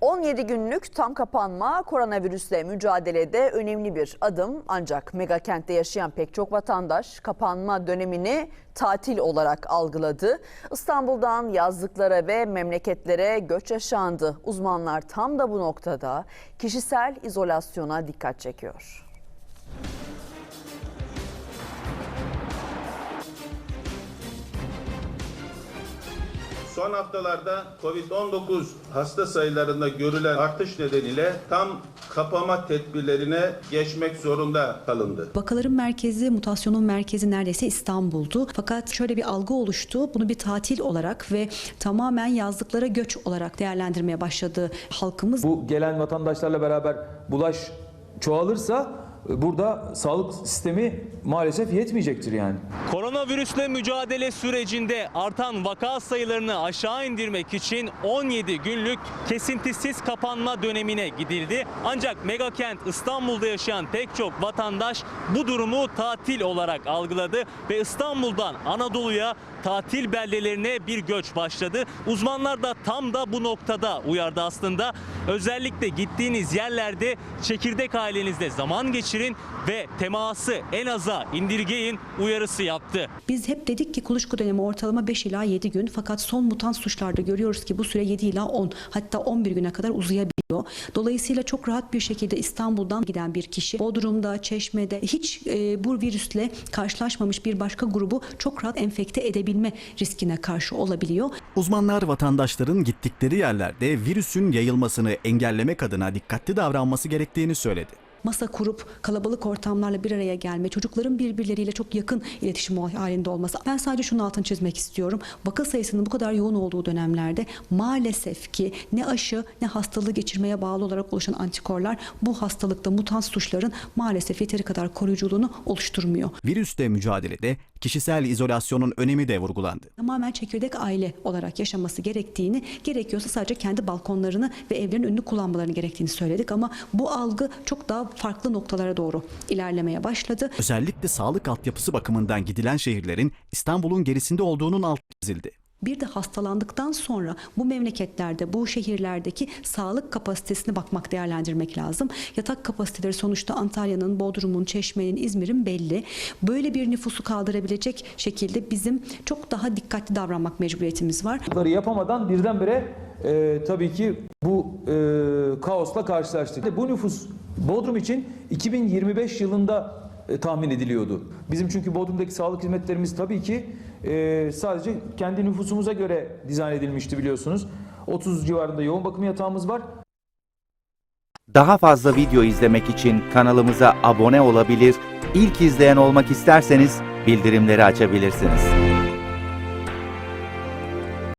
17 günlük tam kapanma koronavirüsle mücadelede önemli bir adım ancak mega kentte yaşayan pek çok vatandaş kapanma dönemini tatil olarak algıladı. İstanbul'dan yazlıklara ve memleketlere göç yaşandı. Uzmanlar tam da bu noktada kişisel izolasyona dikkat çekiyor. Son haftalarda Covid-19 hasta sayılarında görülen artış nedeniyle tam kapama tedbirlerine geçmek zorunda kalındı. Vakaların merkezi, mutasyonun merkezi neredeyse İstanbul'du. Fakat şöyle bir algı oluştu. Bunu bir tatil olarak ve tamamen yazlıklara göç olarak değerlendirmeye başladı halkımız. Bu gelen vatandaşlarla beraber bulaş çoğalırsa burada sağlık sistemi maalesef yetmeyecektir yani. Koronavirüsle mücadele sürecinde artan vaka sayılarını aşağı indirmek için 17 günlük kesintisiz kapanma dönemine gidildi. Ancak megakent İstanbul'da yaşayan pek çok vatandaş bu durumu tatil olarak algıladı ve İstanbul'dan Anadolu'ya tatil beldelerine bir göç başladı. Uzmanlar da tam da bu noktada uyardı aslında. Özellikle gittiğiniz yerlerde çekirdek ailenizle zaman geçirin ve teması en aza indirgeyin uyarısı yaptı. Biz hep dedik ki kuluçka dönemi ortalama 5 ila 7 gün fakat son mutant suçlarda görüyoruz ki bu süre 7 ila 10 hatta 11 güne kadar uzayabiliyor. Dolayısıyla çok rahat bir şekilde İstanbul'dan giden bir kişi Bodrum'da, Çeşme'de hiç e, bu virüsle karşılaşmamış bir başka grubu çok rahat enfekte edebilme riskine karşı olabiliyor. Uzmanlar vatandaşların gittikleri yerlerde virüsün yayılmasını engellemek adına dikkatli davranması gerektiğini söyledi. Masa kurup kalabalık ortamlarla bir araya gelme, çocukların birbirleriyle çok yakın iletişim halinde olması. Ben sadece şunun altını çizmek istiyorum. Vaka sayısının bu kadar yoğun olduğu dönemlerde maalesef ki ne aşı ne hastalığı geçirmeye bağlı olarak oluşan antikorlar bu hastalıkta mutant suçların maalesef yeteri kadar koruyuculuğunu oluşturmuyor. Virüsle mücadelede kişisel izolasyonun önemi de vurgulandı. Tamamen çekirdek aile olarak yaşaması gerektiğini, gerekiyorsa sadece kendi balkonlarını ve evlerin önünü kullanmalarını gerektiğini söyledik ama bu algı çok daha farklı noktalara doğru ilerlemeye başladı. Özellikle sağlık altyapısı bakımından gidilen şehirlerin İstanbul'un gerisinde olduğunun altı çizildi. Bir de hastalandıktan sonra bu memleketlerde, bu şehirlerdeki sağlık kapasitesine bakmak, değerlendirmek lazım. Yatak kapasiteleri sonuçta Antalya'nın, Bodrum'un, Çeşme'nin, İzmir'in belli. Böyle bir nüfusu kaldırabilecek şekilde bizim çok daha dikkatli davranmak mecburiyetimiz var. Bunları yapamadan birdenbire e, tabii ki bu e, kaosla karşılaştık. Bu nüfus Bodrum için 2025 yılında e, tahmin ediliyordu. Bizim çünkü Bodrum'daki sağlık hizmetlerimiz tabii ki e, sadece kendi nüfusumuza göre dizayn edilmişti biliyorsunuz. 30 civarında yoğun bakım yatağımız var. Daha fazla video izlemek için kanalımıza abone olabilir, ilk izleyen olmak isterseniz bildirimleri açabilirsiniz.